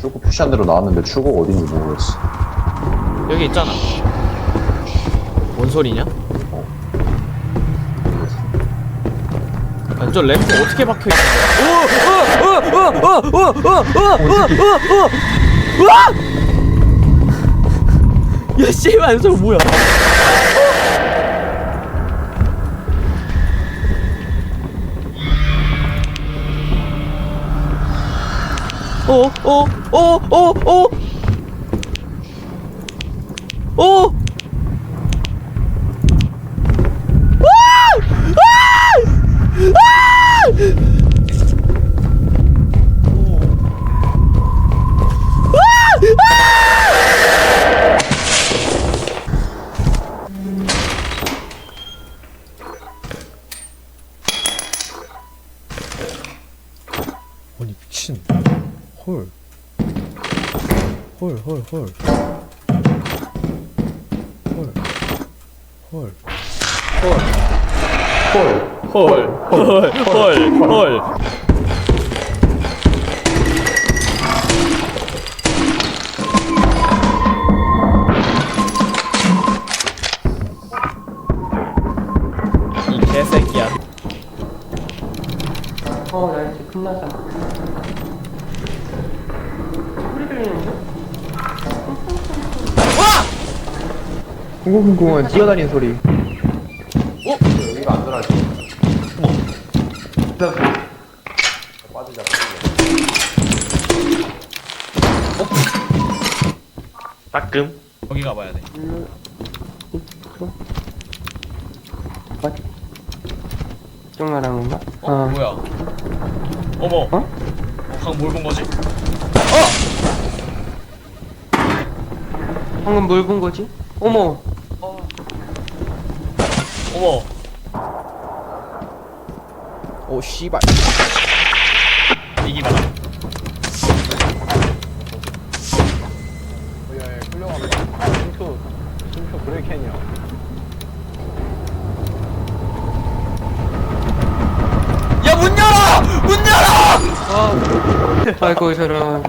출구 푸시한 대로 나왔는데 추고 어딘지 모르겠어. 여기 있잖아. 뭔 소리냐? 완전 램프 어떻게 박혀 있는 거야? 오! 어! 어! 어! 어! 어! 어! 어! 어! 어! 와! 야 씨발 저거 뭐야? 오, 오, 오, 오, 오. 오! 아니 미친. 헐. 헐, 헐, 헐. 헐. 헐. 헐. 헐. 헐. 헐. 헐. 이 개새끼야. 어, 나 이제 끝나자. 소 공공공공은 뛰어다니는 소리. 여기가 안전하지. 빠지자. 따끔 거기 가봐야 돼. 좀 말하는 건가? 어? 뭐야? 어머. 어? 방뭘 본 거지? 방금 뭘 본 거지? 어머, 어머. 오 씨발. 이기 바라. 야야 끌려간다. 숨표 숨표 브레이켄이야. 야, 문 열어! 문 열어! 아이고 저런.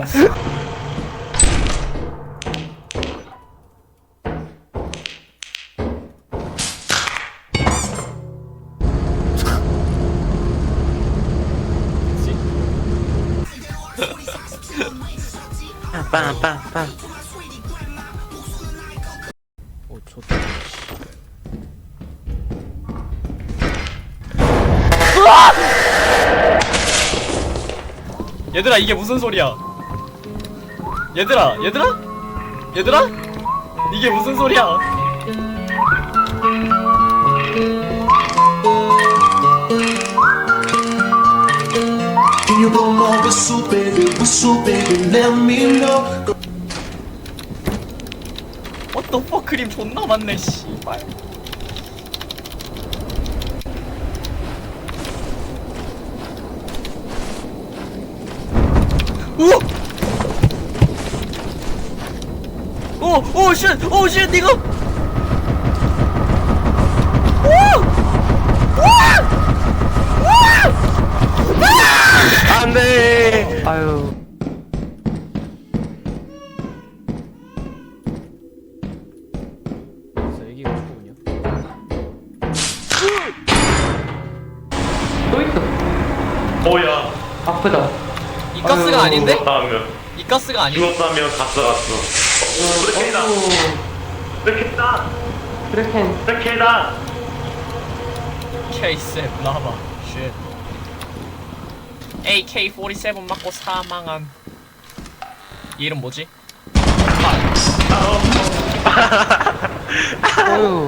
빵빵빵. 어, 좋다. 얘들아 이게 무슨 소리야? 얘들아 얘들아 얘들아 이게 무슨 소리야? You don't know whistle, baby, whistle, baby, let me know. 어떤 퍼크림 존나 많네 씨발. 우와! 오! 오 쉣! 오 쉣! 이거! 안돼. 아유. 아프다. 이 가스가 아닌데? 죽었다면. 이 가스가 아닌데? 죽었다면 갔어 갔어 어. 브레켄이다. 브레켄이다. 그렇게 브레켄이다. K7 나와봐 쉣. AK-47 맞고 사망한 이 이름 뭐지? 어유.